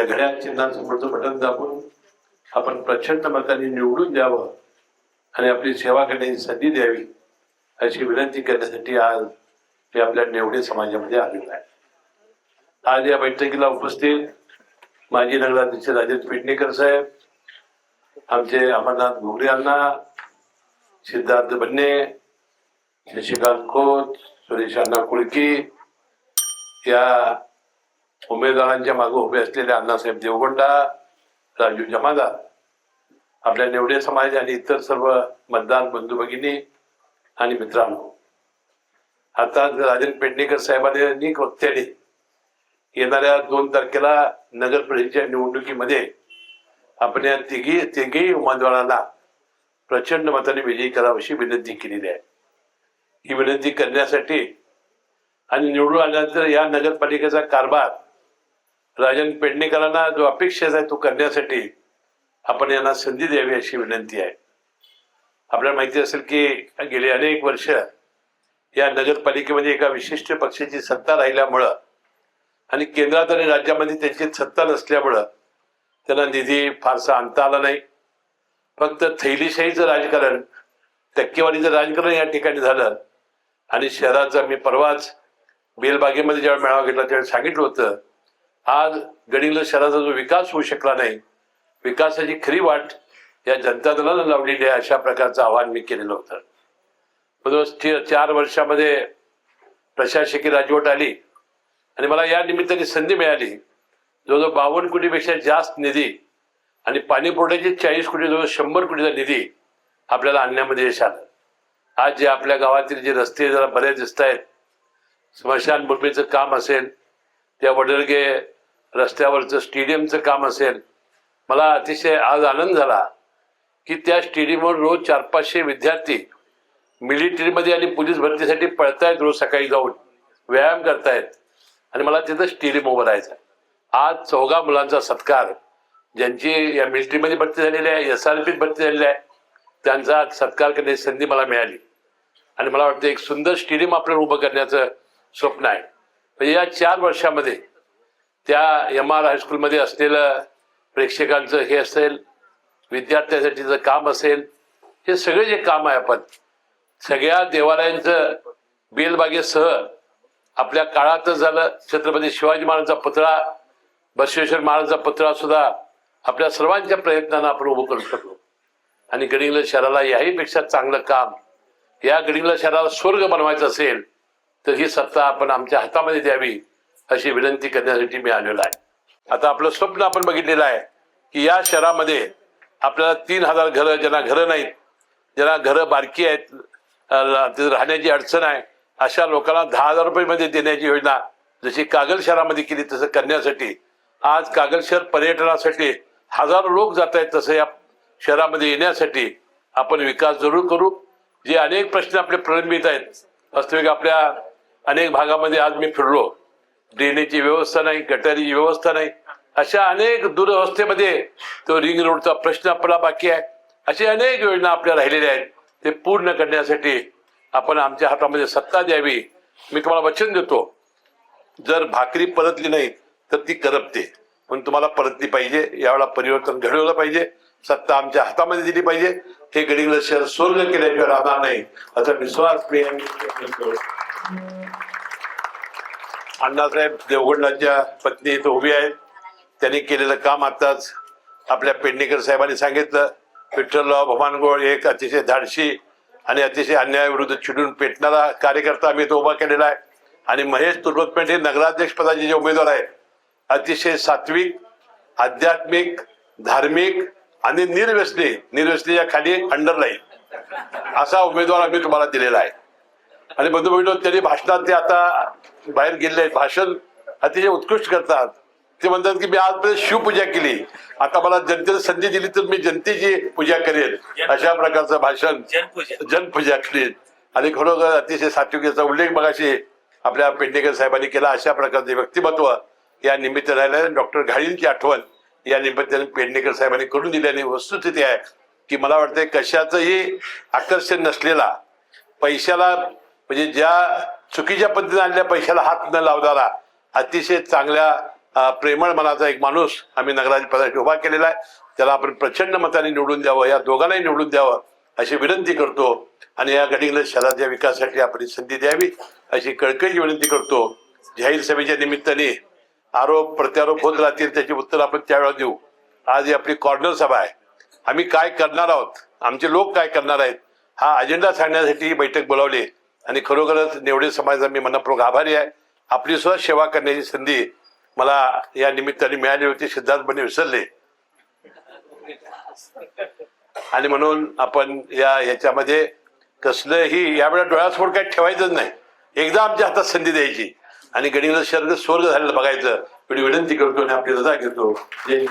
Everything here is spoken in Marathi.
त्या घड्याळ चिन्हासमोरचं बटन दाबून आपण प्रचंड मताने निवडून द्यावं आणि आपली सेवा करण्याची संधी द्यावी अशी विनंती करण्यासाठी आज मी आपल्या नेवडे समाजामध्ये आलेलो आहे. आज या बैठकीला उपस्थित माजी नगराध्यक्ष राजेश पेडणेकर साहेब आमचे अमरनाथ घुगरे अण्णा सिद्धार्थ बन्ने शशिकांत खोत सुरेश अण्णा कुळकी या उमेदवारांच्या मागे उभे असलेले अण्णासाहेब देवगोंडा राजू जमादार आपल्या निवडे समाज आणि इतर सर्व मतदार बंधू भगिनी आणि मित्रांनो. आता राजन पेडणेकर साहेबांनी वक्त्याने येणाऱ्या दोन तारखेला नगर परिषदेच्या निवडणुकीमध्ये आपण या तिघी तिघेही उमेदवारांना प्रचंड मताने विजयी करावं अशी विनंती केलेली आहे. ही विनंती करण्यासाठी आणि निवडून आल्यानंतर या नगरपालिकेचा कारभार राजन पेडणेकरांना जो अपेक्षित आहे तो करण्यासाठी आपण यांना संधी द्यावी अशी विनंती आहे. आपल्याला माहिती असेल की गेली अनेक वर्ष या नगरपालिकेमध्ये एका विशिष्ट पक्षाची सत्ता राहिल्यामुळं आणि केंद्रात आणि राज्यामध्ये त्यांची सत्ता नसल्यामुळं त्यांना निधी फारसा आणता आला नाही. फक्त थैलीशाहीचं राजकारण टक्केवारीचं राजकारण या ठिकाणी झालं आणि शहराचा मी परवाच बेलबागेमध्ये जेव्हा मेळावा घेतला त्यावेळी सांगितलं होतं आज गडीला शहराचा जो विकास होऊ शकला नाही विकासाची खरी वाट या जनता दलानं लावलेली आहे अशा प्रकारचं आवाहन मी केलेलं होतं. चार वर्षामध्ये प्रशासकीय राजवट आली आणि मला या निमित्ताने संधी मिळाली. जवळजवळ बावन्न कोटीपेक्षा जास्त निधी आणि पाणी पुरवठ्याचे चाळीस कोटी जवळ शंभर कोटीचा निधी आपल्याला आणण्यामध्ये यश आलं. आज जे आपल्या गावातील जे रस्ते जरा बरेच दिसत आहेत स्मशानभूमीचं काम असेल त्या वडळगे रस्त्यावरचं स्टेडियमचं काम असेल मला अतिशय आज आनंद झाला की त्या स्टेडियमवर रोज चार पाचशे विद्यार्थी मिलिटरीमध्ये आणि पोलीस भरतीसाठी पळतायत रोज सकाळी जाऊन व्यायाम करतायत आणि मला तिथं स्टेडियम उभं राहायचं आज चौघा मुलांचा सत्कार ज्यांची या मिलिटरीमध्ये भरती झालेली आहे एस आर पीत भरती झालेली आहे त्यांचा सत्कार करण्याची संधी मला मिळाली. आणि मला वाटतं एक सुंदर स्टेडियम आपल्याला उभं करण्याचं स्वप्न आहे. म्हणजे या चार वर्षामध्ये त्या एम आर हायस्कूलमध्ये असलेलं प्रेक्षकांचं हे असेल विद्यार्थ्यांसाठीचं काम असेल हे सगळे जे काम आहे आपण सगळ्या देवालयांचं बेलबागेसह आपल्या काळातच झालं. छत्रपती शिवाजी महाराजांचा पुतळा बसवेश्वर महाराजांचा पुतळा सुद्धा आपल्या सर्वांच्या प्रयत्नानं आपण उभं करू शकलो. आणि गडिंग्लज शहराला याहीपेक्षा चांगलं काम या गडिंगला शहराला स्वर्ग बनवायचं असेल तर ही सत्ता आपण आमच्या हातामध्ये द्यावी अशी विनंती करण्यासाठी मी आलेलो आहे. आता आपलं स्वप्न आपण बघितलेलं आहे की या शहरामध्ये आपल्याला तीन हजार घरं ज्यांना घरं नाहीत ज्यांना घरं बारकी आहेत तिथं राहण्याची अडचण आहे अशा लोकांना दहा हजार रुपयेमध्ये देण्याची योजना जशी कागल शहरामध्ये केली तसं करण्यासाठी आज कागल शहर पर्यटनासाठी हजारो लोक जात आहेत तसं या शहरामध्ये येण्यासाठी आपण विकास जरूर करू. जे अनेक प्रश्न आपले प्रलंबित आहेत वास्तविक आपल्या अनेक भागामध्ये आज मी फिरलो. ड्रेनेजची व्यवस्था नाही गटारीची व्यवस्था नाही. अशा अनेक दुरवस्थेमध्ये तो रिंग रोडचा प्रश्न आपला बाकी आहे. अशी अनेक योजना आपल्या राहिलेल्या आहेत. ते पूर्ण करण्यासाठी आपण आमच्या हातामध्ये सत्ता द्यावी. मी तुम्हाला वचन देतो. जर भाकरी परतली नाही तर ती करपते. पण तुम्हाला परतली पाहिजे यावेळा परिवर्तन घडवलं पाहिजे. सत्ता आमच्या हातामध्ये दिली पाहिजे. हे गडिंग्लज शहर स्वर्ग केल्याशिवाय राहणार नाही. असा विश्वास मी अण्णासाहेब देवगोंडांच्या पत्नी इथं उभी आहेत. त्यांनी केलेलं काम आताच आपल्या पेडणेकर साहेबांनी सांगितलं. विठ्ठलराव भवानगोळ एक अतिशय धाडशी आणि अतिशय अन्यायाविरुद्ध चिडून पेटणारा कार्यकर्ता आम्ही इथं उभा केलेला आहे. आणि महेश तुर्बतपेठ हे नगराध्यक्षपदाचे जे उमेदवार आहेत अतिशय सात्विक आध्यात्मिक धार्मिक आणि निर्व्यसनी निर्व्यसनीच्या खाली अंडरलाईन असा उमेदवार आम्ही तुम्हाला दिलेला आहे. आणि बंधू भगिनी त्यांनी भाषणात ते आता बाहेर गेले भाषण अतिशय उत्कृष्ट करतात. ते म्हणतात की मी आजपर्यंत शिवपूजा केली. आता मला जनतेने संधी दिली तर मी जनतेची पूजा करेन. अशा प्रकारचं भाषण जनपूजा. करेन आणि खरोखर अतिशय सात्विकेचा उल्लेख मगाशी आपल्या पेडणेकर साहेबांनी केला. अशा प्रकारचे व्यक्तिमत्व या निमित्त राहिलं डॉक्टर घाळींची आठवण या निमित्ताने पेडणेकर साहेबांनी करून दिल्याने वस्तुस्थिती आहे की मला वाटतं कशाचंही आकर्षण नसलेला पैशाला म्हणजे ज्या चुकीच्या पद्धतीने आणल्या पैशाला हात न लावणारा अतिशय चांगल्या प्रेमळ मनाचा एक माणूस आम्ही नगराज उभा केलेला आहे. त्याला आपण प्रचंड मताने निवडून द्यावं या दोघांनाही निवडून द्यावं अशी विनंती करतो. आणि या गडिंग्लज शहराच्या विकासासाठी आपण संधी द्यावी अशी कळकळीची विनंती करतो. जाहीर सभेच्या निमित्ताने आरोप प्रत्यारोप होत राहतील त्याची उत्तर आपण त्यावेळेला देऊ. आज ही आपली कॉर्नर सभा आहे. आम्ही काय करणार आहोत? आमचे लोक काय करणार आहेत? हा अजेंडा सांगण्यासाठी ही बैठक बोलावली. आणि खरोखरच नेवडे समाजाचा मी मनपूर्वक आभारी आहे. आपली सुद्धा सेवा करण्याची संधी मला या निमित्ताने मिळाली होती सिद्धार्थपणे विसरले. आणि म्हणून आपण या याच्यामध्ये कसलंही यावेळेला डोळ्यासमोर काही ठेवायचंच नाही. एकदा आमच्या हातात संधी द्यायची. आणि गडिंग शहर स्वर्ग झालेलं बघायचं. एवढी विनंती करतो आणि आपली रजा घेतो. जय